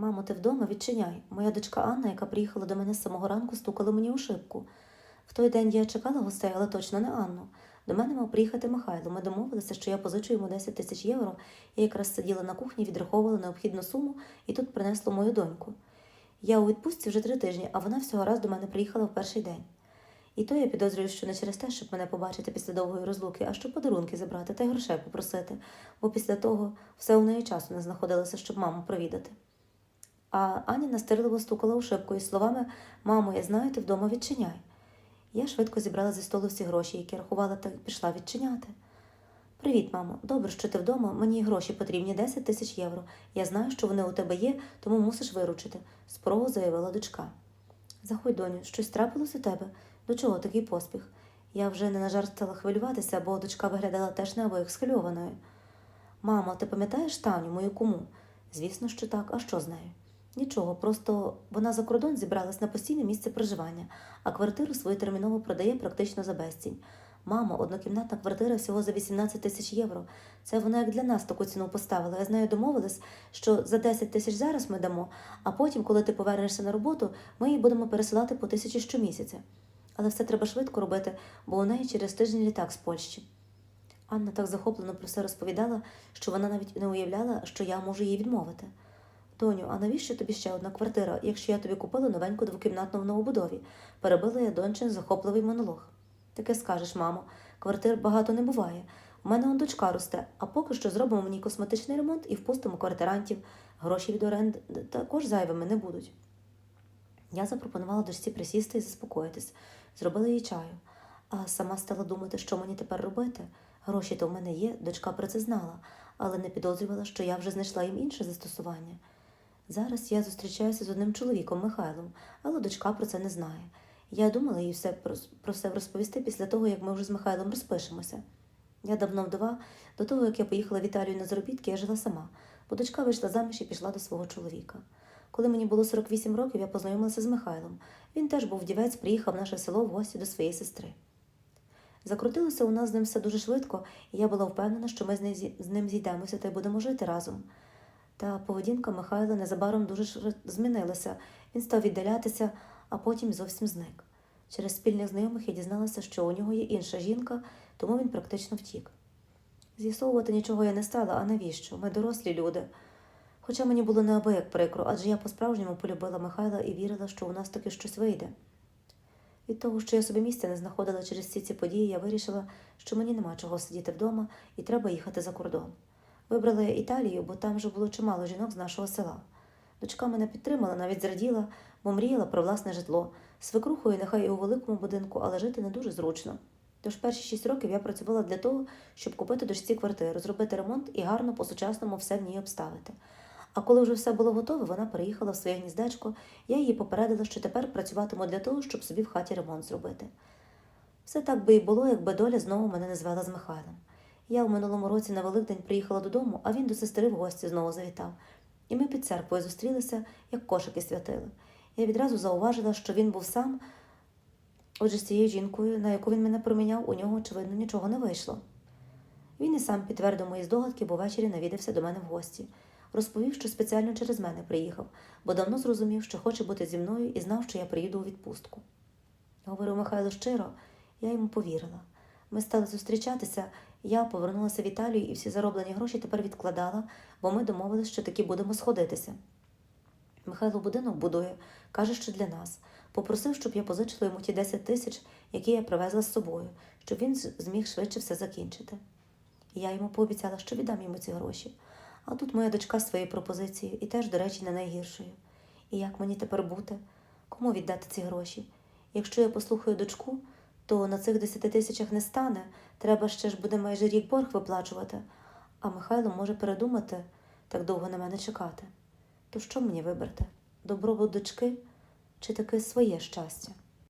Мамо, ти вдома відчиняй. Моя дочка Анна, яка приїхала до мене з самого ранку, стукала мені у шибку. В той день я чекала гостей, але точно не Анну. До мене мав приїхати Михайло. Ми домовилися, що я позичу йому 10 тисяч євро. Я якраз сиділа на кухні, відраховувала необхідну суму і тут принесло мою доньку. Я у відпустці вже три тижні, а вона всього раз до мене приїхала в перший день. І то я підозрюю, що не через те, щоб мене побачити після довгої розлуки, а щоб подарунки забрати та й грошей попросити, бо після того все у неї часу не знаходилося, щоб маму провідати. А Аня настирливо стукала у шибку із словами Мамо, я знаю, ти вдома відчиняй. Я швидко зібрала зі столу всі гроші, які рахувала, та пішла відчиняти. Привіт, мамо. Добре, що ти вдома. Мені гроші потрібні 10 тисяч євро. Я знаю, що вони у тебе є, тому мусиш виручити, спорого заявила дочка. Заходь, доню, щось трапилось у тебе? До чого такий поспіх? Я вже не на жарт стала хвилюватися, бо дочка виглядала теж неабияк схвильованою. Мамо, ти пам'ятаєш Таню, мою куму? Звісно, що так, а що з нею? Нічого, просто вона за кордон зібралась на постійне місце проживання, а квартиру свою терміново продає практично за безцінь. Мамо, однокімнатна квартира всього за 18 тисяч євро. Це вона як для нас таку ціну поставила. Я з нею домовилась, що за 10 тисяч зараз ми дамо, а потім, коли ти повернешся на роботу, ми їй будемо пересилати по тисячі щомісяця. Але все треба швидко робити, бо у неї через тиждень літак з Польщі. Анна так захоплено про все розповідала, що вона навіть не уявляла, що я можу їй відмовити. Доню, а навіщо тобі ще одна квартира, якщо я тобі купила новеньку двокімнатну в новобудові? Перебила я дончин захопливий монолог. Таке скажеш, мамо, квартир багато не буває. У мене он дочка росте, а поки що зробимо мені косметичний ремонт і впустимо квартирантів. Гроші від оренди також зайвими не будуть. Я запропонувала дочці присісти і заспокоїтись, зробила їй чаю, а сама стала думати, що мені тепер робити. Гроші то в мене є, дочка про це знала, але не підозрювала, що я вже знайшла їм інше застосування. Зараз я зустрічаюся з одним чоловіком Михайлом, але дочка про це не знає. Я думала їй все про, про все розповісти після того, як ми вже з Михайлом розпишемося. Я давно вдова, до того, як я поїхала в Італію на заробітки, я жила сама, бо дочка вийшла заміж і пішла до свого чоловіка. Коли мені було 48 років, я познайомилася з Михайлом. Він теж був вдівець, приїхав в наше село в гості до своєї сестри. Закрутилося у нас з ним все дуже швидко, і я була впевнена, що ми з ним зійдемося та й будемо жити разом. Та поведінка Михайла незабаром дуже змінилася. Він став віддалятися, а потім зовсім зник. Через спільних знайомих я дізналася, що у нього є інша жінка, тому він практично втік. З'ясовувати нічого я не стала, а навіщо? Ми дорослі люди. Хоча мені було неабияк прикро, адже я по-справжньому полюбила Михайла і вірила, що у нас таки щось вийде. Від того, що я собі місця не знаходила через всі ці події, я вирішила, що мені нема чого сидіти вдома і треба їхати за кордон. Вибрала Італію, бо там вже було чимало жінок з нашого села. Дочка мене підтримала, навіть зраділа, бо мріяла про власне житло. Свекрухою нехай і у великому будинку, але жити не дуже зручно. Тож перші шість років я працювала для того, щоб купити дочці квартиру, зробити ремонт і гарно по-сучасному все в ній обставити. А коли вже все було готове, вона переїхала в своє гніздечко, я її попередила, що тепер працюватиму для того, щоб собі в хаті ремонт зробити. Все так би і було, якби доля знову мене не звела з Михайлом. Я в минулому році на Великдень приїхала додому, а він до сестри в гості знову завітав. І ми під церквою зустрілися, як кошики святили. Я відразу зауважила, що він був сам, отже, з цією жінкою, на яку він мене проміняв, у нього, очевидно, нічого не вийшло. Він і сам підтвердив мої здогадки, бо ввечері навідався до мене в гості. Розповів, що спеціально через мене приїхав, бо давно зрозумів, що хоче бути зі мною і знав, що я приїду у відпустку. Говорив Михайло щиро, я йому повірила. Ми стали зустрічатися, я повернулася в Італію і всі зароблені гроші тепер відкладала, бо ми домовилися, що таки будемо сходитися. Михайло будинок будує, каже, що для нас. Попросив, щоб я позичила йому ті 10 тисяч, які я привезла з собою, щоб він зміг швидше все закінчити. Я йому пообіцяла, що віддам йому ці гроші. А тут моя дочка з своєю пропозицією, і теж, до речі, не найгіршою. І як мені тепер бути? Кому віддати ці гроші? Якщо я послухаю дочку, то на цих 10 тисячах не стане, треба ще ж буде майже рік борг виплачувати, а Михайло може передумати так довго на мене чекати. То що мені вибрати? Добробут дочки чи таке своє щастя?